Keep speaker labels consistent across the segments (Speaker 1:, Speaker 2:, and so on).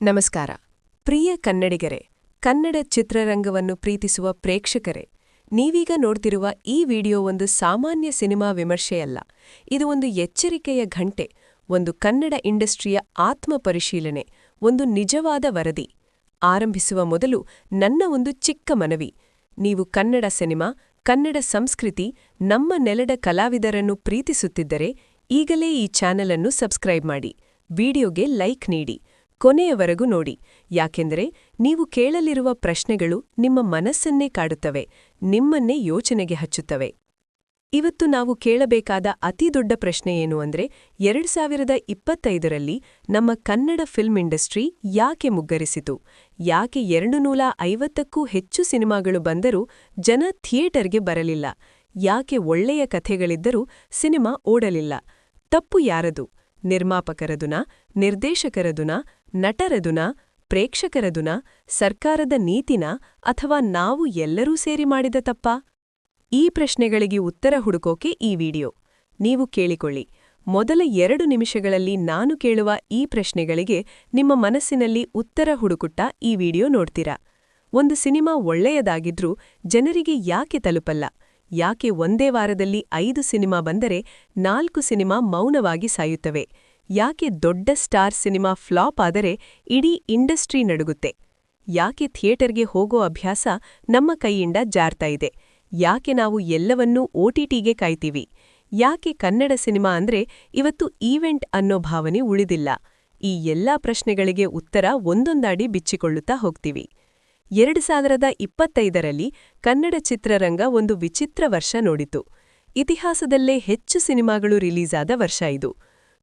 Speaker 1: ನಮಸ್ಕಾರ. ಪ್ರಿಯ ಕನ್ನಡಿಗರೇ, ಕನ್ನಡ ಚಿತ್ರರಂಗವನ್ನು ಪ್ರೀತಿಸುವ ಪ್ರೇಕ್ಷಕರೇ, ನೀವೀಗ ನೋಡ್ತಿರುವ ಈ ವಿಡಿಯೋ ಒಂದು ಸಾಮಾನ್ಯ ಸಿನಿಮಾ ವಿಮರ್ಶೆಯಲ್ಲ. ಇದು ಒಂದು ಎಚ್ಚರಿಕೆಯ ಘಂಟೆ, ಒಂದು ಕನ್ನಡ ಇಂಡಸ್ಟ್ರಿಯ ಆತ್ಮ ಪರಿಶೀಲನೆ, ಒಂದು ನಿಜವಾದ ವರದಿ. ಆರಂಭಿಸುವ ಮೊದಲು ನನ್ನ ಒಂದು ಚಿಕ್ಕ ಮನವಿ. ನೀವು ಕನ್ನಡ ಸಿನಿಮಾ, ಕನ್ನಡ ಸಂಸ್ಕೃತಿ, ನಮ್ಮ ನೆಲದ ಕಲಾವಿದರನ್ನು ಪ್ರೀತಿಸುತ್ತಿದ್ದರೆ ಈಗಲೇ ಈ ಚಾನೆಲ್ ಅನ್ನು ಸಬ್ಸ್ಕ್ರೈಬ್ ಮಾಡಿ. ವಿಡಿಯೋಗೆ ಲೈಕ್ ನೀಡಿ. ಕೊನೆಯವರೆಗೂ ನೋಡಿ. ಯಾಕೆಂದರೆ ನೀವು ಕೇಳಲಿರುವ ಪ್ರಶ್ನೆಗಳು ನಿಮ್ಮ ಮನಸ್ಸನ್ನೇ ಕಾಡುತ್ತವೆ, ನಿಮ್ಮನ್ನೇ ಯೋಚನೆಗೆ ಹಚ್ಚುತ್ತವೆ. ಇವತ್ತು ನಾವು ಕೇಳಬೇಕಾದ ಅತಿ ದೊಡ್ಡ ಪ್ರಶ್ನೆ ಏನು ಅಂದ್ರೆ, ಎರಡು ಸಾವಿರದ ಇಪ್ಪತ್ತೈದರಲ್ಲಿ ನಮ್ಮ ಕನ್ನಡ ಫಿಲ್ಮ್ ಇಂಡಸ್ಟ್ರಿ ಯಾಕೆ ಮುಗ್ಗರಿಸಿತು? ಯಾಕೆ ಎರಡು ನೂರ ಐವತ್ತಕ್ಕೂ ಹೆಚ್ಚು ಸಿನಿಮಾಗಳು ಬಂದರೂ ಜನ ಥಿಯೇಟರ್ಗೆ ಬರಲಿಲ್ಲ? ಯಾಕೆ ಒಳ್ಳೆಯ ಕಥೆಗಳಿದ್ದರೂ ಸಿನಿಮಾ ಓಡಲಿಲ್ಲ? ತಪ್ಪು ಯಾರದು? ನಿರ್ಮಾಪಕರದುನಾ ನಿರ್ದೇಶಕರದುನ ನಟರದುನ, ಪ್ರೇಕ್ಷಕರದುನ, ಸರ್ಕಾರದ ನೀತಿನ ಅಥವಾ ನಾವು ಎಲ್ಲರೂ ಸೇರಿ ಮಾಡಿದ ತಪ್ಪಾ? ಈ ಪ್ರಶ್ನೆಗಳಿಗೆ ಉತ್ತರ ಹುಡುಕೋಕೆ ಈ ವಿಡಿಯೋ. ನೀವು ಕೇಳಿಕೊಳ್ಳಿ. ಮೊದಲ ಎರಡು ನಿಮಿಷಗಳಲ್ಲಿ ನಾನು ಕೇಳುವ ಈ ಪ್ರಶ್ನೆಗಳಿಗೆ ನಿಮ್ಮ ಮನಸ್ಸಿನಲ್ಲಿ ಉತ್ತರ ಹುಡುಕುತ್ತಾ ಈ ವಿಡಿಯೋ ನೋಡ್ತೀರಾ? ಒಂದು ಸಿನಿಮಾ ಒಳ್ಳೆಯದಾಗಿದ್ರೂ ಜನರಿಗೆ ಯಾಕೆ ತಲುಪಲ್ಲ? ಯಾಕೆ ಒಂದೇ ವಾರದಲ್ಲಿ ಐದು ಸಿನಿಮಾ ಬಂದರೆ ನಾಲ್ಕು ಸಿನಿಮಾ ಮೌನವಾಗಿ ಸಾಯುತ್ತವೆ? ಯಾಕೆ ದೊಡ್ಡ ಸ್ಟಾರ್ ಸಿನಿಮಾ ಫ್ಲಾಪ್ ಆದರೆ ಇಡೀ ಇಂಡಸ್ಟ್ರಿ ನಡುಗುತ್ತೆ? ಯಾಕೆ ಥಿಯೇಟರ್ಗೆ ಹೋಗೋ ಅಭ್ಯಾಸ ನಮ್ಮ ಕೈಯಿಂದ ಜಾರ್ತಾ ಇದೆ? ಯಾಕೆ ನಾವು ಎಲ್ಲವನ್ನೂ ಓಟಿಟಿಗೆ ಕಾಯ್ತೀವಿ? ಯಾಕೆ ಕನ್ನಡ ಸಿನಿಮಾ ಅಂದ್ರೆ ಇವತ್ತು ಈವೆಂಟ್ ಅನ್ನೋ ಭಾವನೆ ಉಳಿದಿಲ್ಲ? ಈ ಎಲ್ಲಾ ಪ್ರಶ್ನೆಗಳಿಗೆ ಉತ್ತರ ಒಂದೊಂದಾಡಿ ಬಿಚ್ಚಿಕೊಳ್ಳುತ್ತಾ ಹೋಗ್ತೀವಿ. ಎರಡು ಸಾವಿರದ ಇಪ್ಪತ್ತೈದರಲ್ಲಿ ಕನ್ನಡ ಚಿತ್ರರಂಗ ಒಂದು ವಿಚಿತ್ರ ವರ್ಷ ನೋಡಿತು. ಇತಿಹಾಸದಲ್ಲೇ ಹೆಚ್ಚು ಸಿನಿಮಾಗಳು ರಿಲೀಸಾದ ವರ್ಷ ಇದು.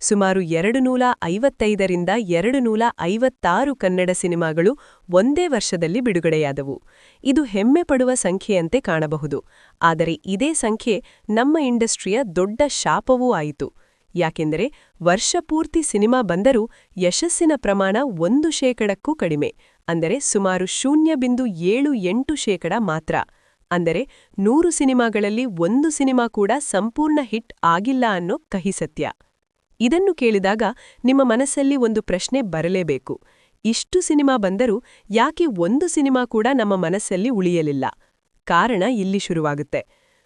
Speaker 1: ಸುಮಾರು ಎರಡು ನೂಲ ಐವತ್ತೈದರಿಂದ ಎರಡು ನೂಲ ಐವತ್ತಾರು ಕನ್ನಡ ಸಿನಿಮಾಗಳು ಒಂದೇ ವರ್ಷದಲ್ಲಿ ಬಿಡುಗಡೆಯಾದವು. ಇದು ಹೆಮ್ಮೆ ಪಡುವ ಸಂಖ್ಯೆಯಂತೆ ಕಾಣಬಹುದು. ಆದರೆ ಇದೇ ಸಂಖ್ಯೆ ನಮ್ಮ ಇಂಡಸ್ಟ್ರಿಯ ದೊಡ್ಡ ಶಾಪವೂ ಆಯಿತು. ಯಾಕೆಂದರೆ ವರ್ಷಪೂರ್ತಿ ಸಿನಿಮಾ ಬಂದರೂ ಯಶಸ್ಸಿನ ಪ್ರಮಾಣ ಒಂದು ಶೇಕಡಕ್ಕೂ ಕಡಿಮೆ. ಅಂದರೆ ಸುಮಾರು ಶೂನ್ಯ ಬಿಂದು ಏಳು ಎಂಟು ಶೇಕಡ ಮಾತ್ರ. ಅಂದರೆ ನೂರು ಸಿನಿಮಾಗಳಲ್ಲಿ ಒಂದು ಸಿನಿಮಾ ಕೂಡ ಸಂಪೂರ್ಣ ಹಿಟ್ ಆಗಿಲ್ಲ ಅನ್ನೋ ಕಹಿ ಸತ್ಯ ಇದನ್ನು ಕೇಳಿದಾಗ ನಿಮ್ಮ ಮನಸ್ಸಲ್ಲಿ ಒಂದು ಪ್ರಶ್ನೆ ಬರಲೇಬೇಕು. ಇಷ್ಟು ಸಿನಿಮಾ ಬಂದರೂ ಯಾಕೆ ಒಂದು ಸಿನಿಮಾ ಕೂಡ ನಮ್ಮ ಮನಸ್ಸಲ್ಲಿ ಉಳಿಯಲಿಲ್ಲ? ಕಾರಣ ಇಲ್ಲಿ ಶುರುವಾಗುತ್ತೆ.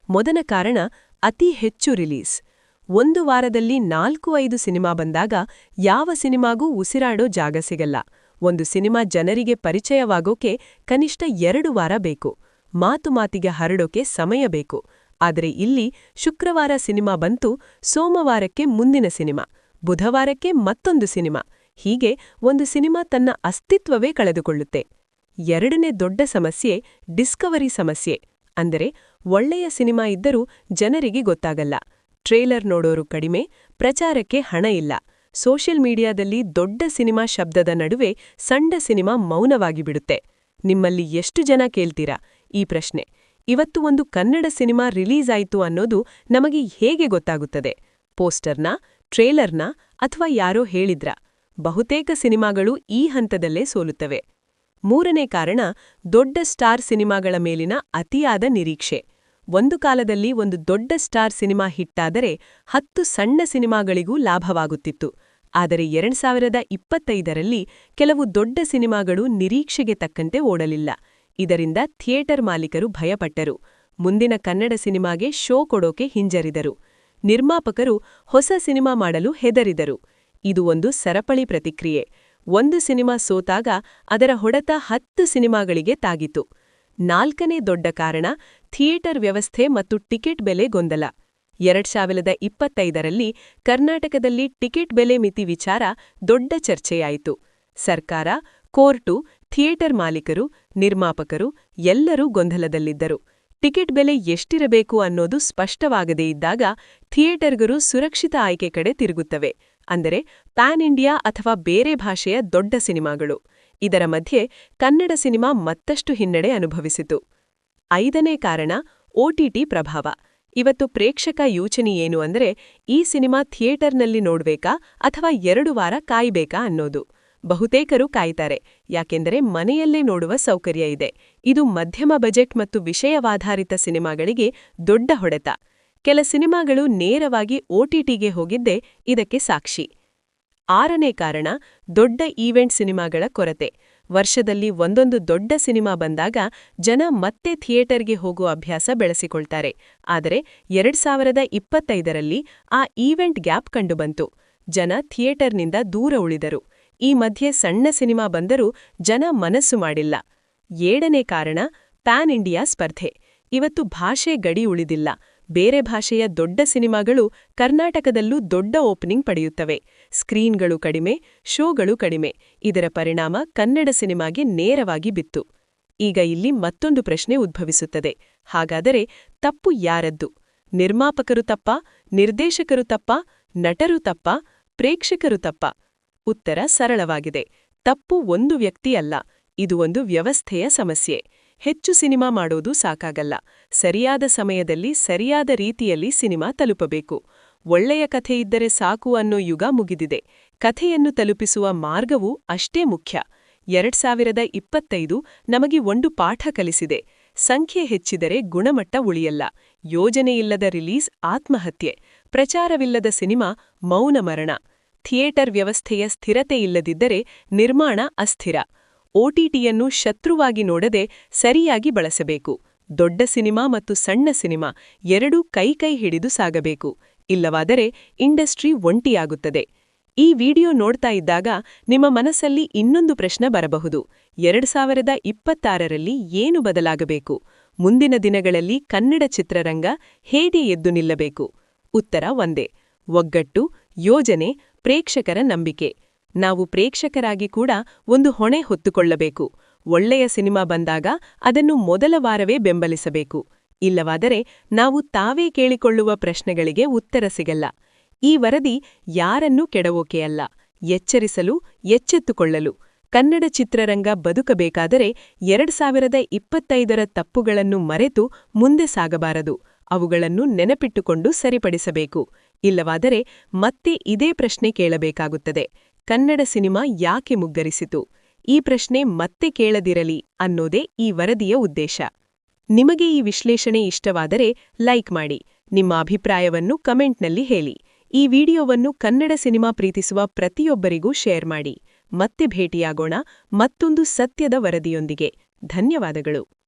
Speaker 1: ಮೊದಲ ಕಾರಣ, ಅತಿ ಹೆಚ್ಚು ರಿಲೀಸ್. ಒಂದು ವಾರದಲ್ಲಿ ನಾಲ್ಕು ಐದು ಸಿನಿಮಾ ಬಂದಾಗ ಯಾವ ಸಿನಿಮಾಗೂ ಉಸಿರಾಡೋ ಜಾಗ ಸಿಗಲ್ಲ. ಒಂದು ಸಿನಿಮಾ ಜನರಿಗೆ ಪರಿಚಯವಾಗೋಕೆ ಕನಿಷ್ಠ ಎರಡು ವಾರ ಬೇಕು. ಮಾತು ಮಾತಿಗೆ ಹರಡೋಕೆ ಸಮಯ ಬೇಕು. ಆದರೆ ಇಲ್ಲಿ ಶುಕ್ರವಾರ ಸಿನಿಮಾ ಬಂತು, ಸೋಮವಾರಕ್ಕೆ ಮುಂದಿನ ಸಿನಿಮಾ, ಬುಧವಾರಕ್ಕೆ ಮತ್ತೊಂದು ಸಿನಿಮಾ. ಹೀಗೆ ಒಂದು ಸಿನಿಮಾ ತನ್ನ ಅಸ್ತಿತ್ವವೇ ಕಳೆದುಕೊಳ್ಳುತ್ತೆ. ಎರಡನೇ ದೊಡ್ಡ ಸಮಸ್ಯೆ ಡಿಸ್ಕವರಿ ಸಮಸ್ಯೆ. ಅಂದರೆ ಒಳ್ಳೆಯ ಸಿನಿಮಾ ಇದ್ದರೂ ಜನರಿಗೆ ಗೊತ್ತಾಗಲ್ಲ. ಟ್ರೇಲರ್ ನೋಡೋರು ಕಡಿಮೆ, ಪ್ರಚಾರಕ್ಕೆ ಹಣ ಇಲ್ಲ. ಸೋಷಿಯಲ್ ಮೀಡಿಯಾದಲ್ಲಿ ದೊಡ್ಡ ಸಿನಿಮಾ ಶಬ್ದದ ನಡುವೆ ಸಣ್ಣ ಸಿನಿಮಾ ಮೌನವಾಗಿ ಬಿಡುತ್ತೆ ನಿಮ್ಮಲ್ಲಿ ಎಷ್ಟು ಜನ ಕೇಳ್ತೀರಾ? ಈ ಪ್ರಶ್ನೆ. ಇವತ್ತು ಒಂದು ಕನ್ನಡ ಸಿನಿಮಾ ರಿಲೀಸ್ ಆಯಿತು ಅನ್ನೋದು ನಮಗೆ ಹೇಗೆ ಗೊತ್ತಾಗುತ್ತದೆ? ಪೋಸ್ಟರ್ನ, ಟ್ರೇಲರ್ನ ಅಥವಾ ಯಾರೋ ಹೇಳಿದ್ರ? ಬಹುತೇಕ ಸಿನಿಮಾಗಳು ಈ ಹಂತದಲ್ಲೇ ಸೋಲುತ್ತವೆ. ಮೂರನೇ ಕಾರಣ, ದೊಡ್ಡ ಸ್ಟಾರ್ ಸಿನಿಮಾಗಳ ಮೇಲಿನ ಅತಿಯಾದ ನಿರೀಕ್ಷೆ. ಒಂದು ಕಾಲದಲ್ಲಿ ಒಂದು ದೊಡ್ಡ ಸ್ಟಾರ್ ಸಿನಿಮಾ ಹಿಟ್ಟಾದರೆ ಹತ್ತು ಸಣ್ಣ ಸಿನಿಮಾಗಳಿಗೂ ಲಾಭವಾಗುತ್ತಿತ್ತು. ಆದರೆ ಎರಡ್ ಸಾವಿರದ ಇಪ್ಪತ್ತೈದರಲ್ಲಿ ಕೆಲವು ದೊಡ್ಡ ಸಿನಿಮಾಗಳು ನಿರೀಕ್ಷೆಗೆ ತಕ್ಕಂತೆ ಓಡಲಿಲ್ಲ. ಇದರಿಂದ ಥಿಯೇಟರ್ ಮಾಲೀಕರು ಭಯಪಟ್ಟರು. ಮುಂದಿನ ಕನ್ನಡ ಸಿನಿಮಾಗೆ ಶೋ ಕೊಡೋಕೆ ಹಿಂಜರಿದರು. ನಿರ್ಮಾಪಕರು ಹೊಸ ಸಿನಿಮಾ ಮಾಡಲು ಹೆದರಿದರು. ಇದು ಒಂದು ಸರಪಳಿ ಪ್ರತಿಕ್ರಿಯೆ. ಒಂದು ಸಿನಿಮಾ ಸೋತಾಗ ಅದರ ಹೊಡೆತ ಹತ್ತು ಸಿನಿಮಾಗಳಿಗೆ ತಾಗಿತು ನಾಲ್ಕನೇ ದೊಡ್ಡ ಕಾರಣ ಥಿಯೇಟರ್ ವ್ಯವಸ್ಥೆ ಮತ್ತು ಟಿಕೆಟ್ ಬೆಲೆ ಗೊಂದಲ. ಎರಡ್ ಸಾವಿರದ ಇಪ್ಪತ್ತೈದರಲ್ಲಿ ಕರ್ನಾಟಕದಲ್ಲಿ ಟಿಕೆಟ್ ಬೆಲೆ ಮಿತಿ ವಿಚಾರ ದೊಡ್ಡ ಚರ್ಚೆಯಾಯಿತು. ಸರ್ಕಾರ, ಕೋರ್ಟು ಥಿಯೇಟರ್ ಮಾಲೀಕರು, ನಿರ್ಮಾಪಕರು, ಎಲ್ಲರೂ ಗೊಂದಲದಲ್ಲಿದ್ದರು. ಟಿಕೆಟ್ ಬೆಲೆ ಎಷ್ಟಿರಬೇಕು ಅನ್ನೋದು ಸ್ಪಷ್ಟವಾಗದೇ ಇದ್ದಾಗ ಥಿಯೇಟರ್ಗರು ಸುರಕ್ಷಿತ ಆಯ್ಕೆ ಕಡೆ ತಿರುಗುತ್ತವೆ. ಅಂದರೆ ಪ್ಯಾನ್ ಇಂಡಿಯಾ ಅಥವಾ ಬೇರೆ ಭಾಷೆಯ ದೊಡ್ಡ ಸಿನಿಮಾಗಳು. ಇದರ ಮಧ್ಯೆ ಕನ್ನಡ ಸಿನಿಮಾ ಮತ್ತಷ್ಟು ಹಿನ್ನಡೆ ಅನುಭವಿಸಿತು. ಐದನೇ ಕಾರಣ ಒಟಿಟಿ ಪ್ರಭಾವ. ಇವತ್ತು ಪ್ರೇಕ್ಷಕ ಯೋಚನೆ ಏನು ಅಂದರೆ ಈ ಸಿನಿಮಾ ಥಿಯೇಟರ್ನಲ್ಲಿ ನೋಡ್ಬೇಕಾ ಅಥವಾ ಎರಡು ವಾರ ಕಾಯ್ಬೇಕಾ ಅನ್ನೋದು. ಬಹುತೇಕರು ಕಾಯ್ತಾರೆ. ಯಾಕೆಂದರೆ ಮನೆಯಲ್ಲೇ ನೋಡುವ ಸೌಕರ್ಯ ಇದೆ. ಇದು ಮಧ್ಯಮ ಬಜೆಟ್ ಮತ್ತು ವಿಷಯವಾಧಾರಿತ ಸಿನಿಮಾಗಳಿಗೆ ದೊಡ್ಡ ಹೊಡೆತ. ಕೆಲ ಸಿನಿಮಾಗಳು ನೇರವಾಗಿ ಒಟಿಟಿಗೆ ಹೋಗಿದ್ದೇ ಇದಕ್ಕೆ ಸಾಕ್ಷಿ. ಆರನೇ ಕಾರಣ, ದೊಡ್ಡ ಈವೆಂಟ್ ಸಿನಿಮಾಗಳ ಕೊರತೆ. ವರ್ಷದಲ್ಲಿ ಒಂದೊಂದು ದೊಡ್ಡ ಸಿನಿಮಾ ಬಂದಾಗ ಜನ ಮತ್ತೆ ಥಿಯೇಟರ್ಗೆ ಹೋಗುವ ಅಭ್ಯಾಸ ಬೆಳೆಸಿಕೊಳ್ತಾರೆ. ಆದರೆ ಎರಡ್ ಸಾವಿರದ ಇಪ್ಪತ್ತೈದರಲ್ಲಿ ಆ ಈವೆಂಟ್ ಗ್ಯಾಪ್ ಕಂಡುಬಂತು. ಜನ ಥಿಯೇಟರ್ನಿಂದ ದೂರ ಉಳಿದರು. ಈ ಮಧ್ಯೆ ಸಣ್ಣ ಸಿನಿಮಾ ಬಂದರೂ ಜನ ಮನಸ್ಸು ಮಾಡಿಲ್ಲ. ಏಳನೇ ಕಾರಣ, ಪ್ಯಾನ್ ಇಂಡಿಯಾ ಸ್ಪರ್ಧೆ. ಇವತ್ತು ಭಾಷೆ ಗಡಿ ಉಳಿದಿಲ್ಲ. ಬೇರೆ ಭಾಷೆಯ ದೊಡ್ಡ ಸಿನಿಮಾಗಳು ಕರ್ನಾಟಕದಲ್ಲೂ ದೊಡ್ಡ ಓಪನಿಂಗ್ ಪಡೆಯುತ್ತವೆ. ಸ್ಕ್ರೀನ್ಗಳು ಕಡಿಮೆ, ಶೋಗಳು ಕಡಿಮೆ. ಇದರ ಪರಿಣಾಮ ಕನ್ನಡ ಸಿನಿಮಾಗೆ ನೇರವಾಗಿ ಬಿತ್ತು. ಈಗ ಇಲ್ಲಿ ಮತ್ತೊಂದು ಪ್ರಶ್ನೆ ಉದ್ಭವಿಸುತ್ತದೆ. ಹಾಗಾದರೆ ತಪ್ಪು ಯಾರದ್ದು? ನಿರ್ಮಾಪಕರು ತಪ್ಪ, ನಿರ್ದೇಶಕರು ತಪ್ಪ, ನಟರು ತಪ್ಪ, ಪ್ರೇಕ್ಷಕರು ತಪ್ಪ? ಉತ್ತರ ಸರಳವಾಗಿದೆ. ತಪ್ಪು ಒಂದು ವ್ಯಕ್ತಿಯಲ್ಲ ಇದು ಒಂದು ವ್ಯವಸ್ಥೆಯ ಸಮಸ್ಯೆ. ಹೆಚ್ಚು ಸಿನಿಮಾ ಮಾಡೋದು ಸಾಕಾಗಲ್ಲ. ಸರಿಯಾದ ಸಮಯದಲ್ಲಿ ಸರಿಯಾದ ರೀತಿಯಲ್ಲಿ ಸಿನಿಮಾ ತಲುಪಬೇಕು. ಒಳ್ಳೆಯ ಕಥೆ ಇದ್ದರೆ ಸಾಕು ಅನ್ನೋ ಯುಗ ಮುಗಿದಿದೆ. ಕಥೆಯನ್ನು ತಲುಪಿಸುವ ಮಾರ್ಗವೂ ಅಷ್ಟೇ ಮುಖ್ಯ. ಎರಡ್ ಸಾವಿರದ ಇಪ್ಪತ್ತೈದು ನಮಗೆ ಒಂದು ಪಾಠ ಕಲಿಸಿದೆ. ಸಂಖ್ಯೆ ಹೆಚ್ಚಿದರೆ ಗುಣಮಟ್ಟ ಉಳಿಯಲ್ಲ. ಯೋಜನೆಯಿಲ್ಲದ ರಿಲೀಸ್, ಆತ್ಮಹತ್ಯೆ. ಪ್ರಚಾರವಿಲ್ಲದ ಸಿನಿಮಾ, ಮೌನ ಮರಣ. ಥಿಯೇಟರ್ ವ್ಯವಸ್ಥೆಯ ಸ್ಥಿರತೆ ಇಲ್ಲದಿದ್ದರೆ ನಿರ್ಮಾಣ ಅಸ್ಥಿರ. ಓಟಿಟಿಯನ್ನು ಶತ್ರುವಾಗಿ ನೋಡದೆ ಸರಿಯಾಗಿ ಬಳಸಬೇಕು. ದೊಡ್ಡ ಸಿನಿಮಾ ಮತ್ತು ಸಣ್ಣ ಸಿನಿಮಾ ಎರಡೂ ಕೈಕೈ ಹಿಡಿದು ಸಾಗಬೇಕು. ಇಲ್ಲವಾದರೆ ಇಂಡಸ್ಟ್ರಿ ಒಂಟಿಯಾಗುತ್ತದೆ. ಈ ವಿಡಿಯೋ ನೋಡ್ತಾ ಇದ್ದಾಗ ನಿಮ್ಮ ಮನಸ್ಸಲ್ಲಿ ಇನ್ನೊಂದು ಪ್ರಶ್ನೆ ಬರಬಹುದು. ಎರಡು ಸಾವಿರದ ಇಪ್ಪತ್ತಾರರಲ್ಲಿ ಏನು ಬದಲಾಗಬೇಕು? ಮುಂದಿನ ದಿನಗಳಲ್ಲಿ ಕನ್ನಡ ಚಿತ್ರರಂಗ ಹೇಗೆ ಎದ್ದು ನಿಲ್ಲಬೇಕು? ಉತ್ತರ ಒಂದೇ. ಒಗ್ಗಟ್ಟು, ಯೋಜನೆ ಪ್ರೇಕ್ಷಕರ ನಂಬಿಕೆ. ನಾವು ಪ್ರೇಕ್ಷಕರಾಗಿ ಕೂಡ ಒಂದು ಹೊಣೆ ಹೊತ್ತುಕೊಳ್ಳಬೇಕು. ಒಳ್ಳೆಯ ಸಿನಿಮಾ ಬಂದಾಗ ಅದನ್ನು ಮೊದಲ ವಾರವೇ ಬೆಂಬಲಿಸಬೇಕು. ಇಲ್ಲವಾದರೆ ನಾವು ತಾವೇ ಕೇಳಿಕೊಳ್ಳುವ ಪ್ರಶ್ನೆಗಳಿಗೆ ಉತ್ತರ ಸಿಗಲ್ಲ. ಈ ವರದಿ ಯಾರನ್ನೂ ಕೆಡವೋಕೆಯಲ್ಲ ಎಚ್ಚರಿಸಲು, ಎಚ್ಚೆತ್ತುಕೊಳ್ಳಲು. ಕನ್ನಡ ಚಿತ್ರರಂಗ ಬದುಕಬೇಕಾದರೆ ಎರಡು ಸಾವಿರದ ಇಪ್ಪತ್ತೈದರ ತಪ್ಪುಗಳನ್ನು ಮರೆತು ಮುಂದೆ ಸಾಗಬಾರದು. ಅವುಗಳನ್ನು ನೆನಪಿಟ್ಟುಕೊಂಡು ಸರಿಪಡಿಸಬೇಕು. ಇಲ್ಲವಾದರೆ ಮತ್ತೆ ಇದೇ ಪ್ರಶ್ನೆ ಕೇಳಬೇಕಾಗುತ್ತದೆ. ಕನ್ನಡ ಸಿನಿಮಾ ಯಾಕೆ ಮುಗ್ಗರಿಸಿತು? ಈ ಪ್ರಶ್ನೆ ಮತ್ತೆ ಕೇಳದಿರಲಿ ಅನ್ನೋದೇ ಈ ವರದಿಯ ಉದ್ದೇಶ. ನಿಮಗೆ ಈ ವಿಶ್ಲೇಷಣೆ ಇಷ್ಟವಾದರೆ ಲೈಕ್ ಮಾಡಿ. ನಿಮ್ಮ ಅಭಿಪ್ರಾಯವನ್ನು ಕಮೆಂಟ್ನಲ್ಲಿ ಹೇಳಿ. ಈ ವಿಡಿಯೋವನ್ನು ಕನ್ನಡ ಸಿನಿಮಾ ಪ್ರೀತಿಸುವ ಪ್ರತಿಯೊಬ್ಬರಿಗೂ ಶೇರ್ ಮಾಡಿ. ಮತ್ತೆ ಭೇಟಿಯಾಗೋಣ ಮತ್ತೊಂದು ಸತ್ಯದ ವರದಿಯೊಂದಿಗೆ. ಧನ್ಯವಾದಗಳು.